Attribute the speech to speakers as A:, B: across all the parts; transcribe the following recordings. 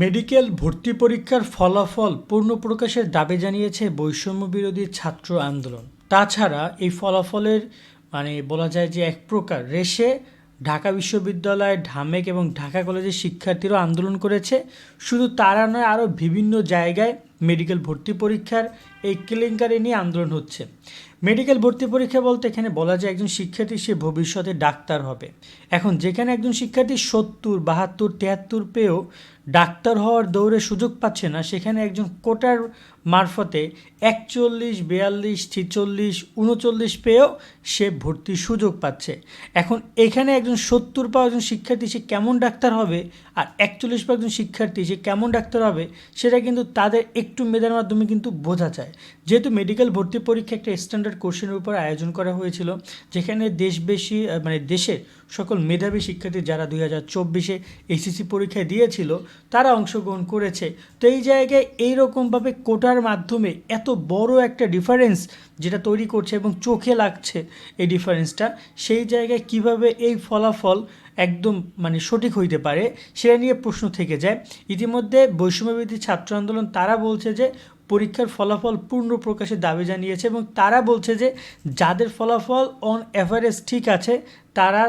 A: Medical ভর্তি পরীক্ষার ফলাফল পূর্ণ প্রকাশের দাবি জানিয়েছে বৈষম্য বিরোধী ছাত্র আন্দোলন। তাছাড়া এই ফলাফলের মানে বলা যায় যে এক প্রকার রেশে ঢাকা বিশ্ববিদ্যালয়, ঢামেক এবং ঢাকা কলেজের শিক্ষার্থীরাও আন্দোলন করেছে। শুধু তারা নয় আরও বিভিন্ন জায়গায় মেডিকেল ভর্তি পরীক্ষার এই কেলেঙ্কারি নিয়ে আন্দোলন হচ্ছে। মেডিকেল ভর্তি পরীক্ষা বলতে এখানে বলা যায় একজন শিক্ষার্থী সে ভবিষ্যতে ডাক্তার হবে। এখন যেখানে একজন শিক্ষার্থী সত্তর, বাহাত্তর, তিয়াত্তর পেয়েও ডাক্তার হওয়ার দৌড়ে সুযোগ পাচ্ছে না, সেখানে একজন কোটার মারফতে একচল্লিশ, বিয়াল্লিশ, ছিচল্লিশ, উনচল্লিশ পেয়েও সে ভর্তির সুযোগ পাচ্ছে। এখন এখানে একজন সত্তর পাওয়া একজন শিক্ষার্থী সে কেমন ডাক্তার হবে আর একচল্লিশ পাওয়া একজন শিক্ষার্থী সে কেমন ডাক্তার হবে, সেটা কিন্তু তাদের একটু মেধার মাধ্যমে কিন্তু বোঝা যায়। যেহেতু মেডিকেল ভর্তি পরীক্ষা একটা স্ট্যান্ডার্ড কোশ্চেনের উপর আয়োজন করা হয়েছিল, যেখানে দেশবেশি মানে দেশের সকল মেধাবী শিক্ষার্থী যারা দুই হাজার চব্বিশে এসএসসি পরীক্ষায় দিয়েছিল, তারা অংশগ্রহণ করেছে। তো এই জায়গায় এইরকমভাবে কোটার মাধ্যমে এত বড় একটা ডিফারেন্স যেটা তৈরি করছে এবং চোখে লাগছে এই ডিফারেন্সটা সেই জায়গায় কীভাবে এই ফলাফল একদম মানে সঠিক হইতে পারে, সেটা নিয়ে প্রশ্ন থেকে যায়। ইতিমধ্যে বৈষম্যবিধি ছাত্র আন্দোলন তারা বলছে যে পরীক্ষার ফলাফল পূর্ণ প্রকাশের দাবি জানিয়েছে এবং তারা বলছে যে যাদের ফলাফল অন অ্যাভারেজ ঠিক আছে, তারা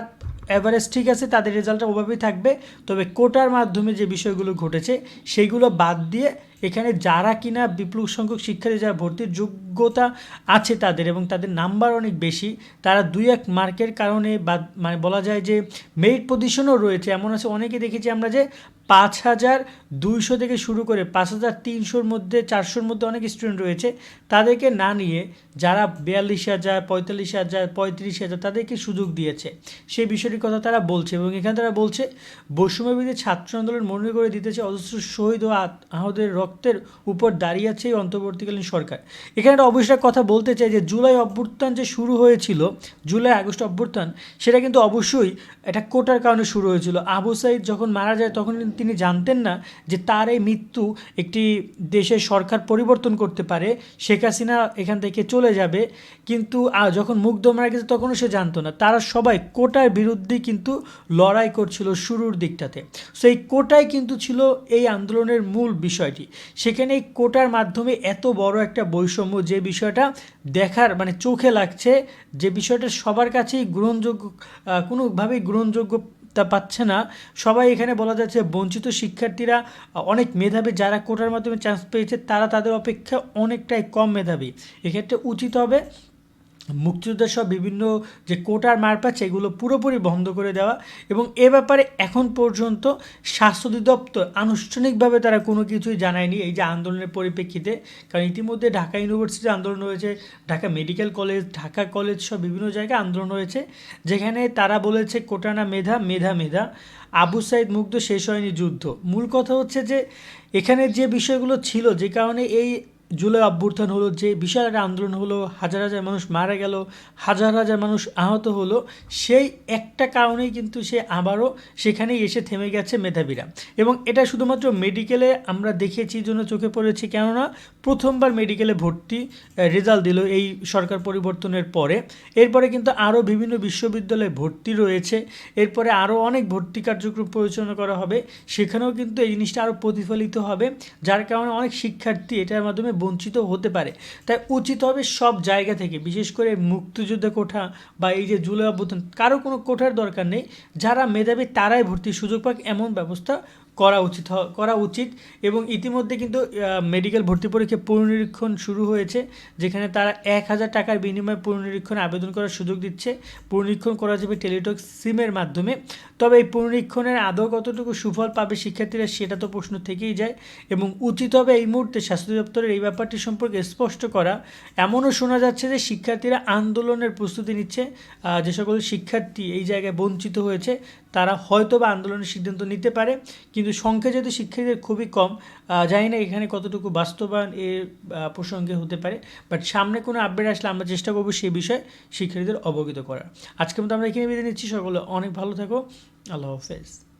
A: অ্যাভারেজ ঠিক আছে, তাদের রেজাল্টটা ওভাবেই থাকবে। তবে কোটার মাধ্যমে যে বিষয়গুলো ঘটেছে, সেগুলো বাদ দিয়ে এখানে যারা কিনা বিপুল সংখ্যক শিক্ষার্থী যারা ভর্তির যোগ্যতা আছে তাদের এবং তাদের নাম্বার অনেক বেশি, তারা দুই এক মার্কের কারণে বা মানে বলা যায় যে মেরিট পজিশনও রয়েছে। এমন আছে অনেকে দেখেছি আমরা যে পাঁচ হাজার দুইশো থেকে শুরু করে পাঁচ হাজার তিনশোর মধ্যে, চারশোর মধ্যে অনেক স্টুডেন্ট রয়েছে। তাদেরকে না নিয়ে যারা বিয়াল্লিশ হাজার, পঁয়তাল্লিশ হাজার, পঁয়ত্রিশ হাজার তাদেরকে সুযোগ দিয়েছে। সেই বিষয়টির কথা তারা বলছে এবং এখানে তারা বলছে বৈষম্যবিধি ছাত্র আন্দোলন মনে করে দিতেছে অজস্র শহীদ ও আত- আহতদের রক্তের উপর দাঁড়িয়ে আছে এই অন্তর্বর্তীকালীন সরকার। এখানে একটা অবশ্যই কথা বলতে চাই যে, জুলাই অভ্যুত্থান যে শুরু হয়েছিল, জুলাই আগস্ট অভ্যুত্থান, সেটা কিন্তু অবশ্যই এটা কোটার কারণে শুরু হয়েছিল। আবু সাইদ যখন মারা যায়, তখন তিনি জানতেন না যে তার এই মৃত্যু একটি দেশের সরকার পরিবর্তন করতে পারে, শেখ হাসিনা এখান থেকে চলে যাবে। কিন্তু যখন মুগ্ধ মারা গেছে, তখনও সে জানতো না। তারা সবাই কোটার বিরুদ্ধে কিন্তু লড়াই করছিল শুরুর দিকটাতে। সো এই কোটাই কিন্তু ছিল এই আন্দোলনের মূল বিষয়টি। সেখানে এই কোটার মাধ্যমে এত বড় একটা বৈষম্য যে বিষয়টা দেখার মানে চোখে লাগছে, যে বিষয়টা সবার কাছেই গ্রহণযোগ্য কোনোভাবেই গ্রহণযোগ্য তা পাচ্ছে না। সবাই এখানে বলা যাচ্ছে বঞ্চিত শিক্ষার্থীরা অনেক মেধাবী যারা কোটার মাধ্যমে চান্স পেয়েছে, তারা তাদের অপেক্ষা অনেকটাই কম মেধাবী। এক্ষেত্রে উচিত হবে মুক্তিযোদ্ধার সব বিভিন্ন যে কোটার মার পাচ্ছে এগুলো পুরোপুরি বন্ধ করে দেওয়া এবং এ ব্যাপারে এখন পর্যন্ত স্বাস্থ্য অধিদপ্তর আনুষ্ঠানিকভাবে তারা কোনো কিছুই জানায়নি এই যে আন্দোলনের পরিপ্রেক্ষিতে। কারণ ইতিমধ্যে ঢাকা ইউনিভার্সিটি আন্দোলন হয়েছে Dhaka medical college, Dhaka college সব বিভিন্ন জায়গায় আন্দোলন হয়েছে যেখানে তারা বলেছে কোটানা মেধা মেধা মেধা। আবু সাইদ মুগ্ধ শেষ হয়নি যুদ্ধ। মূল কথা হচ্ছে যে এখানে যে বিষয়গুলো ছিল, যে কারণে এই জুলাই অভ্যুত্থান হলো, যে বিশাল একটা আন্দোলন হলো, হাজার হাজার মানুষ মারা গেল, হাজার হাজার মানুষ আহত হলো, সেই একটা কারণেই কিন্তু সে আবারও সেখানেই এসে থেমে গেছে মেধাবীরা। এবং এটা শুধুমাত্র মেডিকেলে আমরা দেখেছি জন্য চোখে পড়েছি, কেননা প্রথমবার মেডিকেলে ভর্তি রেজাল্ট দিল এই সরকার পরিবর্তনের পরে। এরপরে কিন্তু আরও বিভিন্ন বিশ্ববিদ্যালয়ে ভর্তি রয়েছে, এরপরে আরও অনেক ভর্তি কার্যক্রম পরিচালনা করা হবে, সেখানেও কিন্তু এই জিনিসটা আরও প্রতিফলিত হবে, যার কারণে অনেক শিক্ষার্থী এটার মাধ্যমে বঞ্চিত হতে পারে। তাই উচিত হবে সব জায়গা থেকে, বিশেষ করে মুক্তিযুদ্ধ কোঠা বা এই যে জুলাই কারও কোনো কোঠার দরকার নেই। যারা মেধাবী তারাই ভর্তি সুযোগ পাক, এমন ব্যবস্থা করা উচিত করা উচিত এবং ইতিমধ্যে কিন্তু মেডিকেল ভর্তি পরীক্ষা পুনর্নিরীক্ষণ শুরু হয়েছে, যেখানে তারা এক হাজার টাকার বিনিময়ে পুনর্নিরীক্ষণে আবেদন করার সুযোগ দিচ্ছে। পুনরীক্ষণ করা যাবে টেলিটক সিমের মাধ্যমে। তবে এই পুনরীক্ষণের আদৌ কতটুকু সুফল পাবে শিক্ষার্থীরা সেটা তো প্রশ্ন থেকেই যায় এবং উচিত হবে এই মুহূর্তে স্বাস্থ্য দপ্তরের এই ব্যাপারটি সম্পর্কে স্পষ্ট করা। এমনও শোনা যাচ্ছে যে শিক্ষার্থীরা আন্দোলনের প্রস্তুতি নিচ্ছে যে সকল শিক্ষার্থী এই জায়গায় বঞ্চিত হয়েছে, তারা হয়তো বা আন্দোলনের সিদ্ধান্ত নিতে পারে, কিন্তু সংখ্যা যেহেতু শিক্ষার্থীদের খুবই কম। জানি না এখানে কতটুকু বাস্তবায়ন এর আহ, প্রসঙ্গে হতে পারে বাট সামনে কোনো আপডেট আসলে আমরা চেষ্টা করব সেই বিষয়ে শিক্ষার্থীদের অবগত করার। আজকে মতো আমরা এখানে বিদায় নিচ্ছি। সকলে অনেক ভালো থাকো। আল্লাহ হাফেজ।